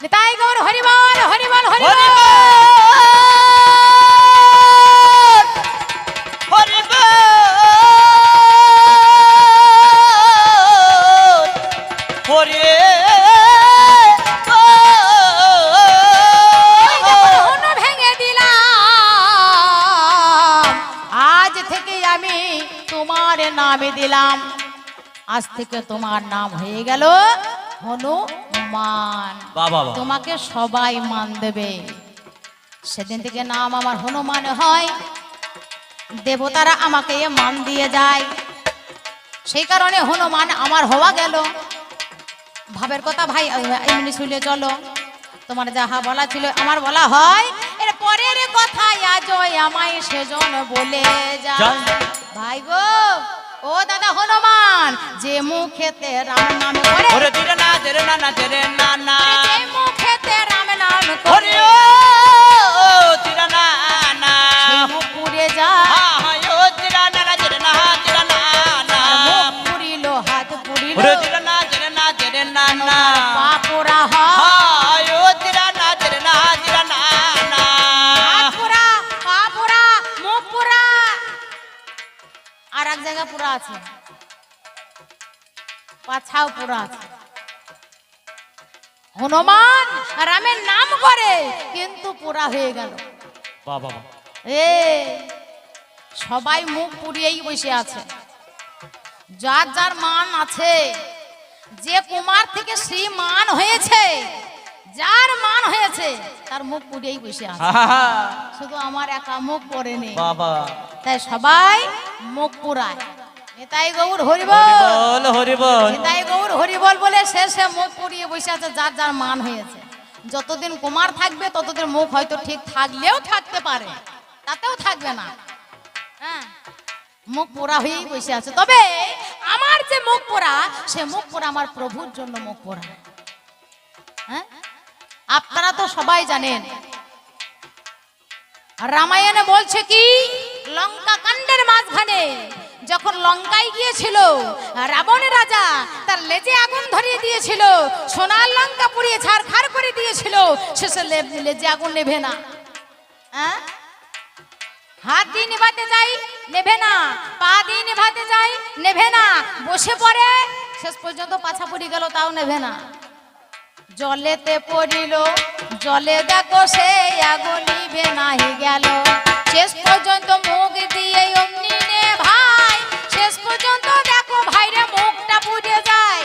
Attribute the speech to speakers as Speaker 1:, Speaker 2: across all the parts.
Speaker 1: নিতাই গৌর হরিবল হরিবল! হরিবল হনু তোমার নামে দিলাম। আজ থেকে তোমার নাম হয়ে গেল হনুমান।
Speaker 2: বাবা
Speaker 1: তোমাকে সবাই মান দেবে। সেদিন থেকে নাম আমার হনুমান হয়। দেবতারা আমাকে মান দিয়ে যায়। সেই কারণে হনুমান আমার হওয়া গেল। ভাবের কথা ভাই এমনি শুলে চলো। তোমার যাহা বলা ছিল আমার বলা হয়। এর পরের কথা আজ আমায় সেজন বলে
Speaker 2: যায়।
Speaker 1: ভাই গো ও দাদা হনুমান যে মুখেতে রাম নাম করে।
Speaker 2: ওরে দিরে না দিরে না না
Speaker 1: হনুমান রামের নাম করে কিন্তু পোড়া হয়ে গেল।
Speaker 2: বাবা
Speaker 1: এ সবাই মুখ পুড়িয়েই বসে আছে। যার যার মান আছে যে কুমার থেকে শ্রী মান হয়েছে যার মান হয়েছে তার মুখ পুড়িয়েই বসে আছে। শুধু আমার একা মুখ পড়েনি।
Speaker 2: বাবা।
Speaker 1: তাই সবাই মুখ পুরায় নেতাই গৌর হরিব
Speaker 2: হরিবল হরিবল।
Speaker 1: নিতাই গৌর হরিবল বলে শেষে মুখ পুড়িয়ে বসে আছে যার যার মান হয়েছে। যতদিন কুমার থাকবে ততদিন মুখ হয়তো ঠিক থাকলেও থাকতে পারে। তাতেও থাকবে না। হ্যাঁ মুখ পোড়া হয়েই বসে আছে। তবে আমার যে মুখ পোড়া সে মুখ পোড়া আমার প্রভুর জন্য মুখ পোড়া। হ্যাঁ আপনারা তো সবাই জানেন। রামায়ণে বলছে কি লঙ্কা কাণ্ডের মাঝখানে যখন লঙ্কায় গিয়েছিল রাবণের রাজা তার লেজে আগুন ধরিয়ে দিয়েছিল, সোনার লঙ্কা পুড়িয়ে ছাড়খাড় করে দিয়েছিল, শেষে লেজে আগুন নেভে না। হ্যাঁ হাত দিয়ে নেভাতে যাই, নেভে না। পা দিয়ে নেভাতে যাই, নেভে না। বসে পড়ে, শেষ পর্যন্ত পাছা পড়ে গেল, তাও নেভে না। জলেতে পড়িল, জলে দেখো সে আগুন নিভে নাহি গেল। শেষ পর্যন্ত মুখ দিয়ে অমনি পর্যন্ত দেখো ভাইরে মুখটা পুড়ে যায়।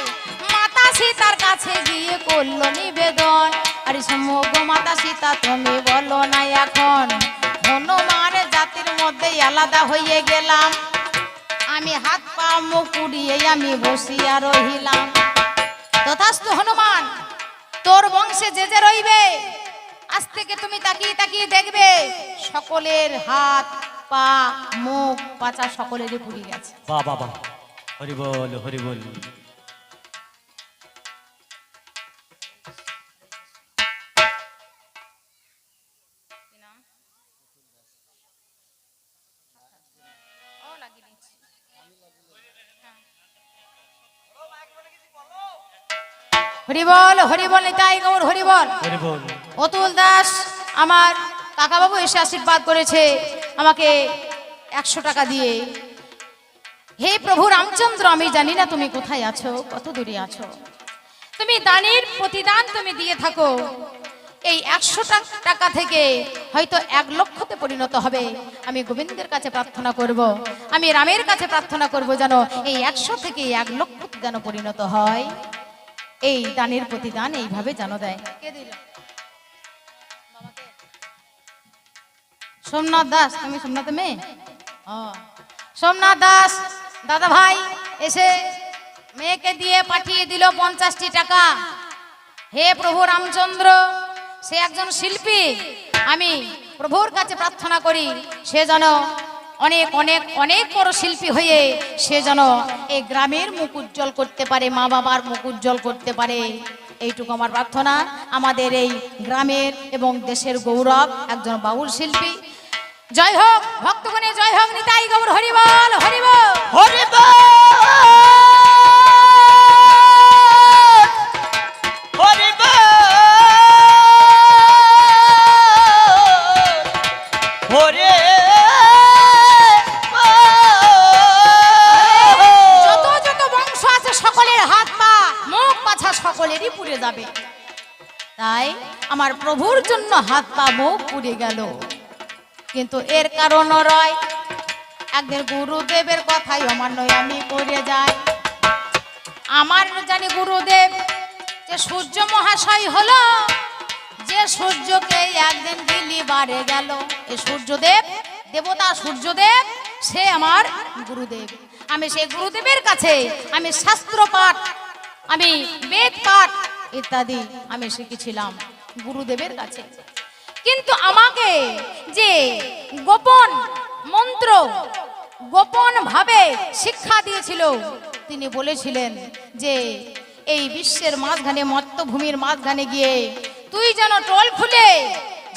Speaker 1: মাতা সীতার কাছে গিয়ে করল নিবেদন। আরে সমগ্র মাতা সীতা, তুমি বলো না এখন। হনুমান জাতির মধ্যে আলাদা হয়ে গেলাম। আমি হাত পা মুখ পুড়িয়ে আমি বসিয়া রহিলাম। তথাস্তু হনুমান, তোর বংশে যে যে রইবে, আজ থেকে তুমি তাকিয়ে তাকিয়ে দেখবে, সকলের হাত পা মুখ পাচা সকলেরই পুড়ে গেছে।
Speaker 2: বাবা বাবা হরিবল হরিবল
Speaker 1: হরিবল হরিবল নিতাই গৌর হরিবল অতুল দাস আমার কাকাবাবু এসে আশীর্বাদ করেছে। আমাকে একশো টাকা দিয়ে। হে প্রভু রামচন্দ্র, আমি জানি না তুমি কোথায় আছো, কত দূরে আছো। তুমি দানের প্রতিদান তুমি দিয়ে থাকো। এই একশো টাকা থেকে হয়তো এক লক্ষতে পরিণত হবে। আমি গোবিন্দের কাছে প্রার্থনা করব। আমি রামের কাছে প্রার্থনা করব যেন এই একশো থেকে এক লক্ষতে যেন পরিণত হয়। এই দানের প্রতিদান এইভাবে যেন দেয়। কে দিল? সোমনাথ দাস, তুমি সোমনাথ মেয়ে? ও। সোমনাথ দাস, দাদা ভাই, এসে মেয়েকে দিয়ে পাঠিয়ে দিল পঞ্চাশটি টাকা। হে প্রভু রামচন্দ্র, সে একজন শিল্পী। আমি প্রভুর কাছে প্রার্থনা করি, সে যেন অনেক অনেক অনেক বড় শিল্পী হয়ে সে যেন এই গ্রামের মুখ উজ্জ্বল করতে পারে, মা বাবার মুখ উজ্জ্বল করতে পারে। এইটুকু আমার প্রার্থনা। আমাদের এই গ্রামের এবং দেশের গৌরব একজন বাউল শিল্পী জয় হোক ভক্তগণে জয় হোক নিতাই গৌর হরিবল হরিবল
Speaker 2: হরিবল সকলেরই পুড়ে যাবে।
Speaker 1: তাই আমার প্রভুর জন্য হাত পা মুখ পুড়ে গেল। কিন্তু এর কারণ রয়, একদিন গুরুদেবের কথাই অমান্য আমি করে যাই। আমার জানি গুরুদেব যে সূর্য মহাশয় হলো, যে সূর্যকে একদিন দিল্লি বাড়ে গেল। এই সূর্যদেব, দেবতা সূর্যদেব, সে আমার গুরুদেব। আমি সেই গুরুদেবের কাছে আমি শাস্ত্র পাঠ, আমি বেদ পাঠ ইত্যাদি আমি শিখেছিলাম গুরুদেবের কাছে। কিন্তু আমাকে যে গোপন মন্ত্র, গোপন ভাবে শিক্ষা দিয়েছিল, তিনি বলেছিলেন যে এই বিশ্বের মাঝখানে, মত্তভূমির মাঝখানে গিয়ে তুই যেন টোল খুলে,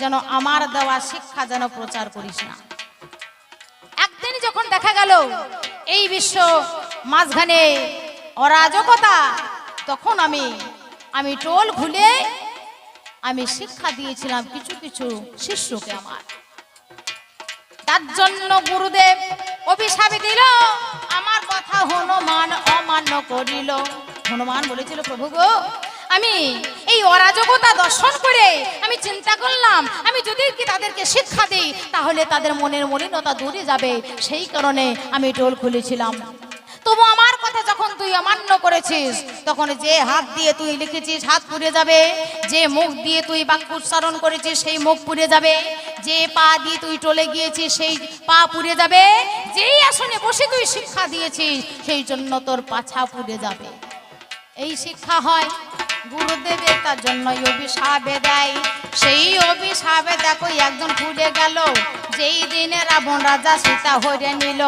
Speaker 1: যেন আমার দেওয়া শিক্ষা যেন প্রচার করিস না। একদিন যখন দেখা গেল এই বিশ্ব মাঝখানে অরাজকতা, তখন আমি আমি টোল খুলে আমি শিক্ষা দিয়েছিলাম কিছু কিছু শিষ্যকে আমার। তার জন্য গুরুদেব অভিশাপ দিল। আমার কথা হনুমান অমান্য করিল। হনুমান বলেছিল প্রভু গো আমি এই অরাজকতা দর্শন করে আমি চিন্তা করলাম আমি যদি কি তাদেরকে শিক্ষা দিই তাহলে তাদের মনের মলিনতা দূরে যাবে। সেই কারণে আমি টোল খুলেছিলাম। তবু আমার কথা যখন তুই অমান্য করেছিস, তখন যে হাত দিয়ে তুই লিখেছিস, হাত পুড়ে যাবে। যে মুখ দিয়ে তুই বাক্য উচ্চারণ করেছিস, সেই মুখ পুড়ে যাবে। যে পা দিয়ে তুই টলে গিয়েছিস, সেই পা পুড়ে যাবে। যেই আসনে বসে তুই শিক্ষা দিয়েছিস, সেই জন্য তোর পাছা পুড়ে যাবে। এই শিক্ষা হয় গুরুদেবের, তার জন্য অভিশাপে দেয়। সেই অভিশাপে দেখো, একজন পুড়ে গেল। যেই দিনে রাবণ রাজা সীতা হরে নিল।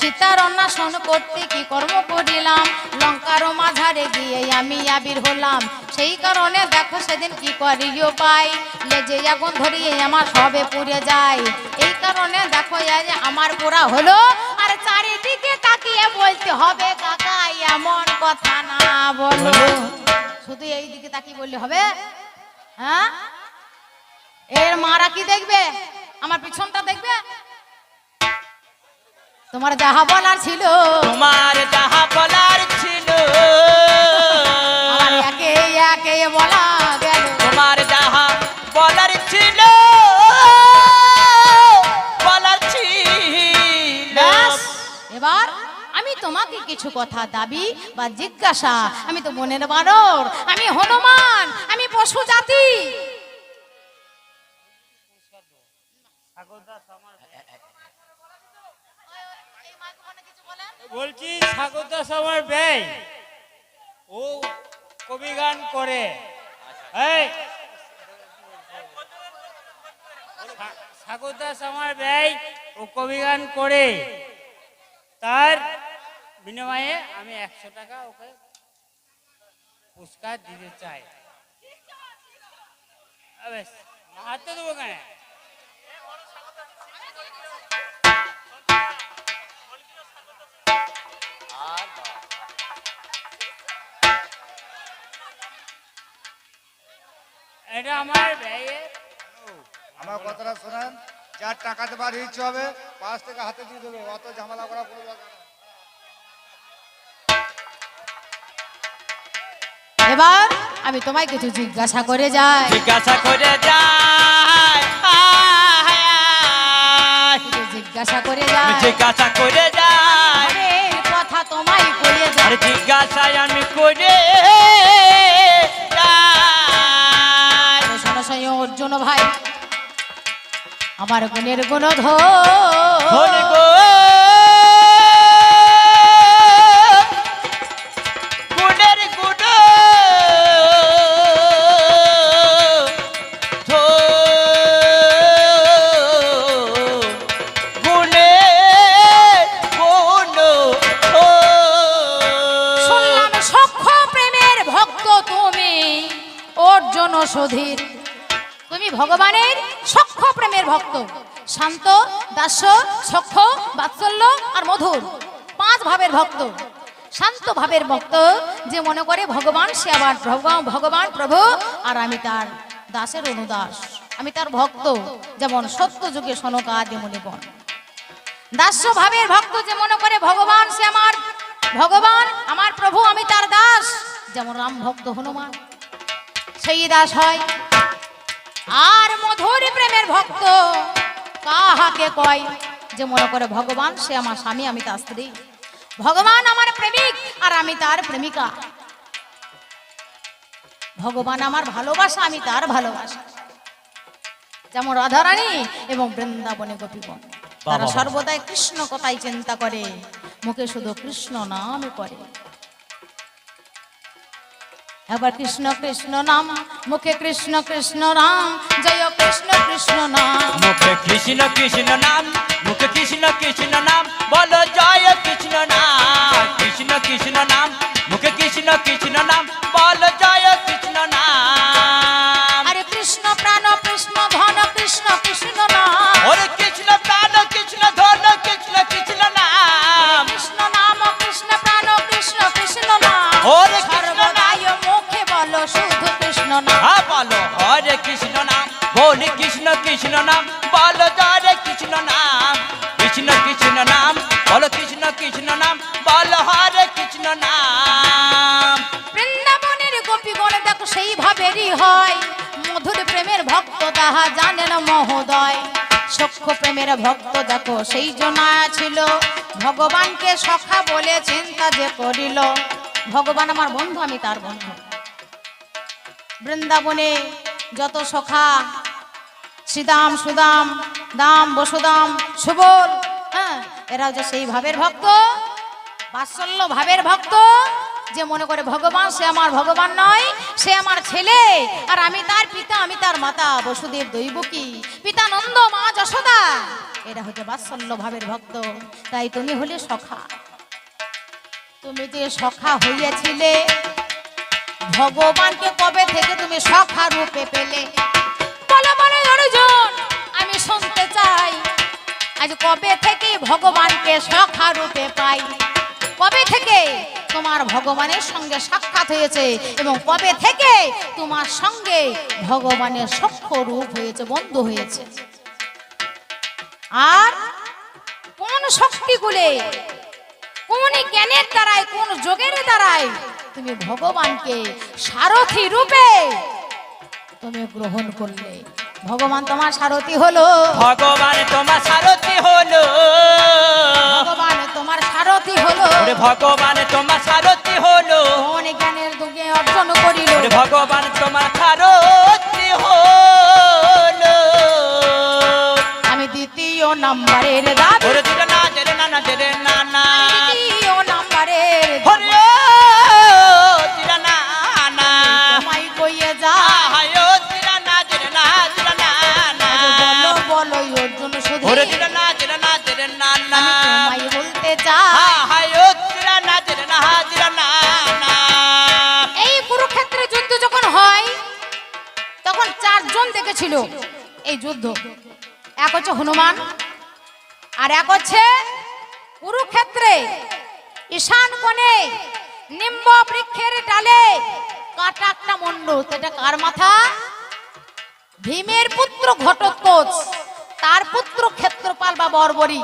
Speaker 1: সীতার অন্বেষণ করতে কি কর্ম করিলাম? লঙ্কার মাঝারে গিয়ে আমি আবির হলাম। সেই কারণে দেখো সেদিন কি করিও পাই। লেজে আগুন ধরিয়ে আমার সবে পুড়ে যায়। এই কারণে দেখো যে আমার পোড়া হলো। আর চারিদিকে তাকিয়ে বলতে হবে কাকা এমন কথা না বলো। শুধু এই দিকে তাকিয়ে বললে হবে? হ্যাঁ? এর মারা কি দেখবে? আমার পিছনটা দেখবে? তোমার যাহা বলার ছিল।
Speaker 2: তোমার যাহা বলার ছিল।
Speaker 1: আমার একে একে বলা গেল।
Speaker 2: তোমার যাহা বলার ছিল। বলার ছিল।
Speaker 1: এবার আমি তোমাকে কিছু কথা দাবি বা জিজ্ঞাসা। আমি তো মনের বানর। আমি হনুমান। আমি পশু জাতি।
Speaker 3: বলছি সাগর দাস আমার ব্যয় ও কবি গান করে। এই সাগর দাস আমার ব্যয় ও কবি গান করে। তার বিনিময়ে আমি একশো টাকা ওকে পুরস্কার দিতে চাই। হাতে দেবো কেন? এটা আমার
Speaker 4: আমার কথাটা শোনেন যার টাকা দেবার ইচ্ছে হবে পাঁচ থেকে হাতে দিয়ে দেবে অত ঝামেলা করা কোনো
Speaker 1: এবার আমি তোমায় কিছু জিজ্ঞাসা করে যাই।
Speaker 2: জিজ্ঞাসা করে
Speaker 1: কিছু জিজ্ঞাসা করে যাই।
Speaker 2: জিজ্ঞাসা করে যায়
Speaker 1: আমার গুণের গুণ
Speaker 2: ধন গুণের গুণ
Speaker 1: অর্জুন সুধীর। তুমি ভগবানের ভক্ত। শান্ত, দাস্য, সক্ষ, বাৎসল্য আর মধুর। পাঁচ ভাবের ভক্ত। শান্ত ভাবের ভক্ত যে মনে করে, ভগবান, সে আবার ভগবান প্রভু, আর আমি তার দাসের অনুদাস। আমি তার ভক্ত। যেমন সত্য যুগে সনকা মনিবন দাস্য ভাবের ভক্ত যে মনে করে, ভগবান, সে আমার, ভগবান, আমার প্রভু, আমি তার দাস। যেমন রাম ভক্ত হনুমান। সেই দাস হয় আর মধুর প্রেমের ভক্ত কাহাকে কয় যে মনে করে ভগবান সে আমার স্বামী আমি তার স্ত্রী। ভগবান আমার প্রেমিক আর আমি তার প্রেমিকা। ভগবান আমার ভালোবাসা আমি তার ভালোবাসা। যেমন রাধারানী এবং বৃন্দাবনে গোপীগণ তারা সর্বদাই কৃষ্ণ কথাই চিন্তা করে মুখে শুধু কৃষ্ণ নাম করে। এবার কৃষ্ণ কৃষ্ণ নাম, মুখে কৃষ্ণ কৃষ্ণ রাম জয় কৃষ্ণ কৃষ্ণ নাম।
Speaker 2: মুখে কৃষ্ণ কৃষ্ণ নাম, মুখে কৃষ্ণ কৃষ্ণ নাম, বলো জয় কৃষ্ণ নাম। কৃষ্ণ কৃষ্ণ নাম, মুখে কৃষ্ণ কৃষ্ণ নাম, বলো জয় কৃষ্ণ
Speaker 1: ভক্ত দেখো, সেই জনা ছিল। ভগবানকে সখা বলে চিন্তা যে করিল। ভগবান আমার বন্ধু, আমি তার বন্ধু। বৃন্দাবনে যত সখা, শ্রীদাম, সুদাম, দাম, বসুদাম, সুবল হ্যাঁ এরাও যে সেই ভাবের ভক্ত, বাৎসল্য ভাবের ভক্ত। যে মনে করে, ভগবান, সে আমার ভগবান নয়, সে আমার ছেলে। আর আমি তার পিতা, আমি তার মাতা, বসুদেব দৈবকী পিতা নন্দ, মা যশোদা। এরা হচ্ছে বাৎসল্য ভাবের ভক্ত। তাই তুমি হলে সখা। তুমি যে সখা হইয়াছিলে, ভগবানকে কবে থেকে তুমি সখা রূপে পেলে? বলো বলো, অর্জুন, আমি শুনতে চাই। আজ কবে থেকে ভগবানকে সখা রূপে পাই? কবে থেকে? তোমার ভগবানের সঙ্গে সাক্ষাৎ হয়েছে এবং কবে থেকে তোমার সঙ্গে ভগবানের সক্ষ রূপ হয়েছে বন্ধু হয়েছে? আর কোন শক্তিগুলে কোন জ্ঞানের দ্বারাই কোন যোগের দ্বারাই তুমি ভগবানকে সারথি রূপে তুমি গ্রহণ করলে? ভগবান তোমার সারথি হলো।
Speaker 2: ভগবান তোমার সারথি হলো।
Speaker 1: ভগবান তোমার সারথি হলো।
Speaker 2: ওরে ভগবান তোমার সারথি হলো।
Speaker 1: কোন জ্ঞানের দুগে অর্জন করিল।
Speaker 2: ওরে ভগবান তোমার সারথি হলো।
Speaker 1: আমি দ্বিতীয় নম্বরের দাবি
Speaker 2: ওরে দিলে না জেনে না না জেলে না না।
Speaker 1: হনুমান। আর এক হচ্ছে কুরুক্ষেত্রে ঈশান কোণে নিম্ব বৃক্ষের ডালে কাটা একটা মণ্ডল এটা কার মাথা? ভীমের পুত্র ঘটোৎকোচ। তার পুত্র ক্ষেত্রপাল বা বর্বরী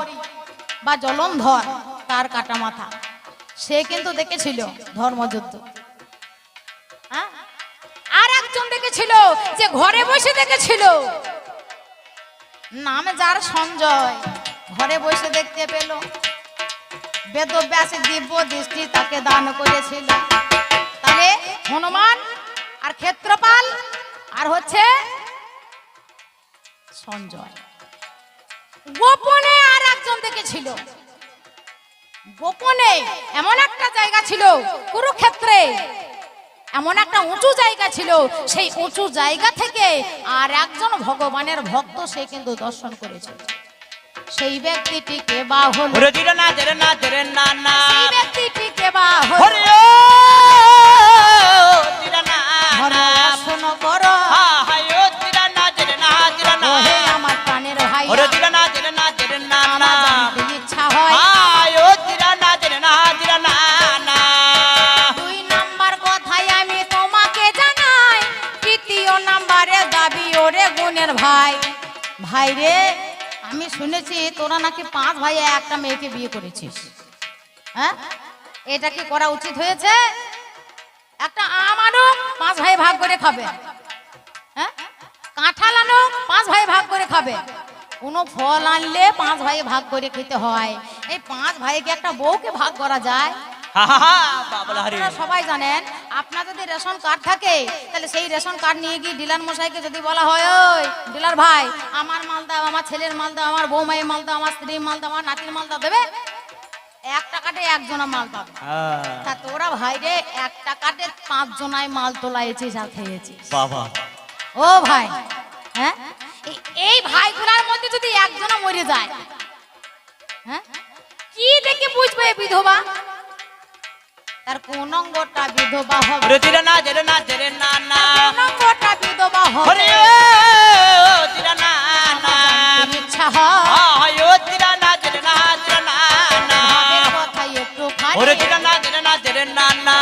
Speaker 1: বা জলন্ধর, তার কাটা মাথা। সে কিন্তু দেখেছিল ধর্মযুদ্ধ। হ্যাঁ? আর একজন দেখেছিল যে ঘরে বসে দেখেছিল নাম যার সঞ্জয়। ঘরে বসে দেখতে পেল। বেদব্যাসে দিব্য দৃষ্টি তাকে দান করেছিল। তাহলে হনুমান আর ক্ষেত্রপাল আর হচ্ছে সঞ্জয়। গোপনে আর একজন দেখেছিল। গোপনে এমন একটা জায়গা ছিল, কুরুক্ষেত্রে। এমন একটা উঁচু জায়গা ছিল সেই উঁচু জায়গা থেকে আর একজন ভগবানের ভক্ত সে কিন্তু দর্শন করেছে। সেই ব্যক্তিটিকে বা হল ব্যক্তিটিকে বা হল একটা মেয়েকে বিয়ে করেছিস। হ্যাঁ? এটা কি করা উচিত হয়েছে? একটা আম পাঁচ ভাই ভাগ করে খাবে। হ্যাঁ? কাঁঠাল আনো পাঁচ ভাই ভাগ করে খাবে। কোনো ফল আনলে পাঁচ ভাই ভাগ করে খেতে হয়। এই পাঁচ ভাইকে একটা বউকে ভাগ করা যায়? সবাই জানেন আপনার যদি রেশন কার্ড থাকে তাহলে সেই রেশন কার্ড নিয়ে গিয়ে ডিলার মশাইকে যদি বলা হয় ওই ডিলার ভাই আমার মাল দাও আমার ছেলের মাল দাও আমার বৌমায়ের মাল দাও আমার স্ত্রীর মাল দাও আমার নাতির মাল দাও দেবে এক টাকাতে একজনা মাল পাবে তা তোরা ভাই রে এক টাকাতে পাঁচ জনায় মাল তোলাইছিস আর খেয়েছিস
Speaker 2: বাবা।
Speaker 1: ও ভাই হ্যাঁ? এই- এই ভাইগুলার মধ্যে যদি একজনা মরে যায় হ্যাঁ? কি দেখে বুঝবে বিধবা? তার কোন অঙ্গটা বিধবা হবে।
Speaker 2: ওরে তিরা না জেরে না জেরে না না।
Speaker 1: কোন অঙ্গটা বিধবা হবে।
Speaker 2: ওরে ও তিরা না না।
Speaker 1: ইচ্ছা
Speaker 2: হয়। ও তিরা না জেরে না জেরে না না।
Speaker 1: ভাবের কথা একটু খানি
Speaker 2: ওরে তিরা না জেরে না জেরে না না।